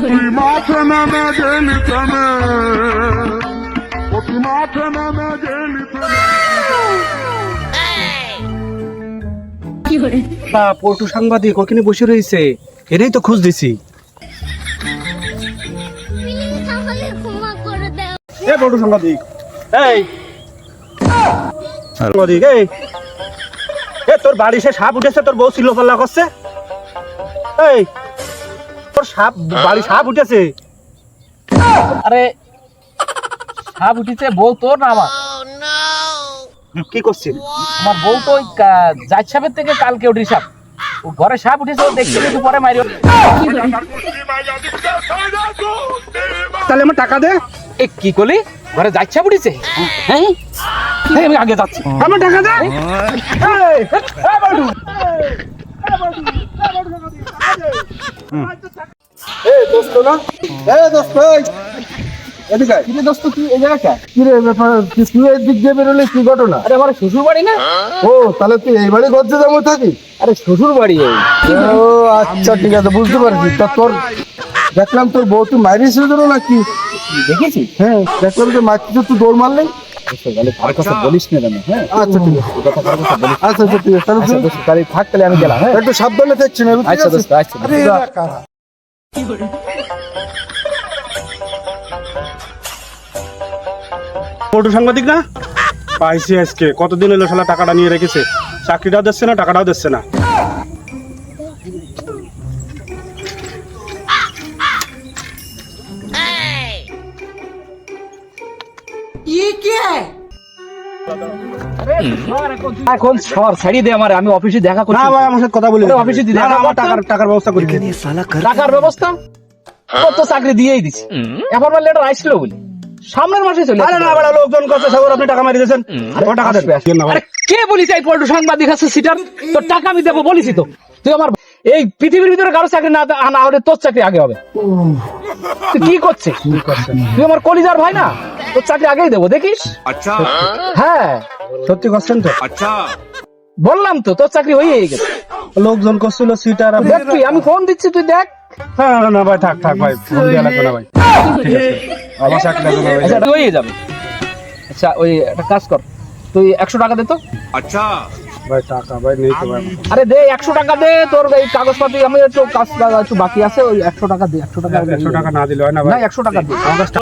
তুই মাঠে নামে গেলি থেমে ও মাঠে নামে গেলি থেমে তা পল্টু সাংবাদিক ওখানে বসে রয়েছে। এটাই তো খোঁজ দিছি। এ পল্টু সাংবাদিক এই। সাংবাদিক এই। এ তোর বাড়ি সে সাপ উঠেছে তোর বউ ছিল পাল্লা করছে। এই। তোর সাপ বাড়ি সাপ উঠেছে আরে সাপ উঠিছে বউ তোর না আমার কি করছিস আমার বউ তো ওই জাত সাপের থেকে কালকে উঠি সাপ ও ঘরে সাপ উঠেছে দেখতে একটু পরে মারি তাহলে আমার টাকা দে এ কি করলি ঘরে জাত সাপ উঠেছে হ্যাঁ আমি আগে যাচ্ছি আমার টাকা দে এই, এই, বল্টু। এই দোস্ত না? এই দোস্ত এদিকে কিরে দোস্ত তুই এই জায়গাটা কি? ব্যাপার তুই এই দিক দিয়ে বেরোলে কি ঘটনা? আরে আমার শ্বশুর বাড়ি না? ও তাহলে তুই এই বাড়ি গজ্জে জমে থাকিস আরে শ্বশুর বাড়ি ও আচ্ছা ঠিক আছে বুঝতে পারছি। তা তোর দেখলাম তোর বউ তুই মারিস ছিল নাকি? দেখেছি? হ্যাঁ দেখলাম যে মারছিস তুই দৌড় মারলি? কথা বলিস না কেন হ্যাঁ? আচ্ছা ঠিক আছে। আচ্ছা আচ্ছা তাহলে থাক তাহলে আমি গেলাম হ্যাঁ? একটু সাবধানে থাকছি না আচ্ছা আচ্ছা পল্টু সাংবাদিক না? পাইছি আজকে। কতদিন হলো শালা টাকাটা নিয়ে রেখেছে? চাকরিটাও দিচ্ছে না, টাকাটাও দিচ্ছে না? এখন সর ছাড়িয়ে দে আমার আমি অফিসে দেখা করছি। না ভাই আমার সাথে কথা বলি অফিসে না আমার টাকার টাকার ব্যবস্থা করি। টাকার ব্যবস্থা? ও তো চাকরি দিয়েই দিছি। অ্যাপয়েন্টমেন্ট লেটার আসলো বলি। সামনের মাসে চলে আরে না বড় লোকজন কত সাগর আপনি টাকা মারি দিয়েছেন। আমার টাকা আরে কে বলিস এই পল্টু সাংবাদিক আছে সিটার? তোর টাকা আমি দেবো বলিস তো। তুই আমার এই পৃথিবীর ভিতরে কারও চাকরি না না হলে তোর চাকরি আগে হবে। তুই কি করছিস? তুই আমার কলিজার ভাই না? তোর চাকরি আগেই দেবো দেখিস? আচ্ছা। হ্যাঁ। সত্যি করছেন তো? আচ্ছা। বললাম তো তোর চাকরি হয়ে গেছে। লোকজন করছিল সিটার দেখ তুই আমি ফোন দিচ্ছি তুই দেখ। হ্যাঁ না, না ভাই থাক থাক ভাই ফোন দেওয়া লাগবে না ভাই। ঠিক আছে। আমার চাকরি লাগবে না আচ্ছা হয়ে যাবে। আচ্ছা ওই একটা কাজ কর। তুই একশো টাকা দে তো। ভাই টাকা ভাই নেই তো ভাই। আরে দে একশো টাকা দে তোর এই কাগজপাতি আমি একটু কাজ একটু বাকি আছে ওই একশো টাকা দে একশো টাকা একশো টাকা না দিলে হয় না না ভাই একশো টাকা দে। আমার কাছে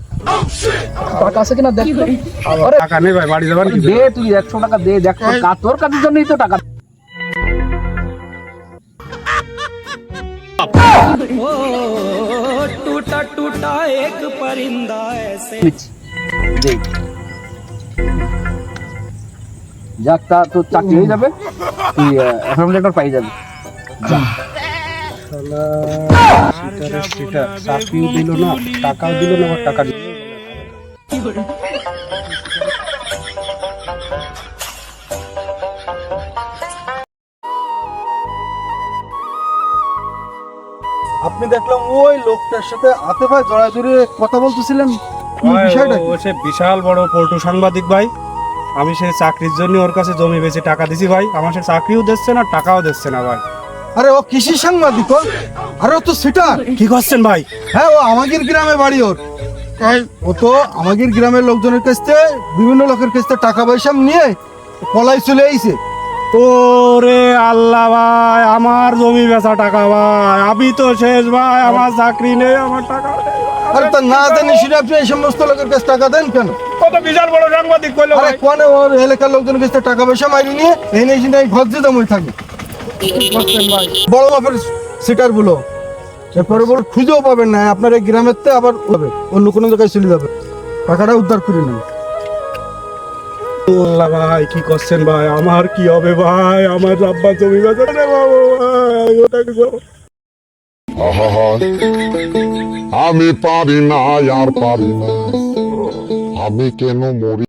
টাকা আছে কিনা দেখ আরে টাকা নেই ভাই বাড়ি যাবেন কি দে তুই একশো টাকা দে দেখ তোর কাজ তোর কাজের জন্যই তো টাকা। যাক তা তোর চাকরি হয়ে যাবে। তুই অ্যাপয়েন্টমেন্ট লেটার পাই যাবি। সিটারের দিল না টাকাও দিল না আবার টাকা দিল। আপনি দেখলাম ওই লোকটার সাথে হাতে পায়ে জড়ায় জড়িয়ে কথা বলতেছিলেন। কি বিষয়টা ও- কি? ও সে বিশাল বড় পল্টু সাংবাদিক ভাই। আমি সেই চাকরির জন্য ওর কাছে জমি বেশি টাকা দিছি ভাই। আমার সে চাকরিও দিচ্ছে না টাকাও দিচ্ছে না ভাই। আরে ও কৃষি সাংবাদিক ও? আরে ও তো সিটার। কি করছেন ভাই? হ্যাঁ ও আমাদের গ্রামে বাড়ি ওর। ও তো আমাদের গ্রামের লোকজনের কাছ থেকে বিভিন্ন লোকের কাছ থেকে টাকা পয়সা নিয়ে পলাই চলে আইছে। ওরে আল্লাহ ভাই আমার জমি বেচা টাকা ভাই। আমি তো শেষ ভাই আমার চাকরি নেই আমার টাকা আরে তা না জানি সেটা আপনি এই সমস্ত লোকের কাছে টাকা দেন কেন? কত বিশাল বড় সাংবাদিক কইলো আরে কোনে ওর এলাকার লোকজনের কাছ টাকা পয়সা মারি নিয়ে এই নেই সিনে ঘরজে জমে থাকে। বড় মাপের সিটারগুলো এরপরে বড় খুঁজেও পাবেন না। আপনার এই গ্রামের তে আবার হবে। অন্য কোনো জায়গায় চলে যাবে। টাকাটা উদ্ধার করে নেন। আল্লাহ ভাই কি করছেন ভাই? আমার কি হবে ভাই? আমার আব্বা জমি বেচা রে ভাই ওটা কি করব? আহা আমি পারি না আর পারি না। আমি কেন মরি?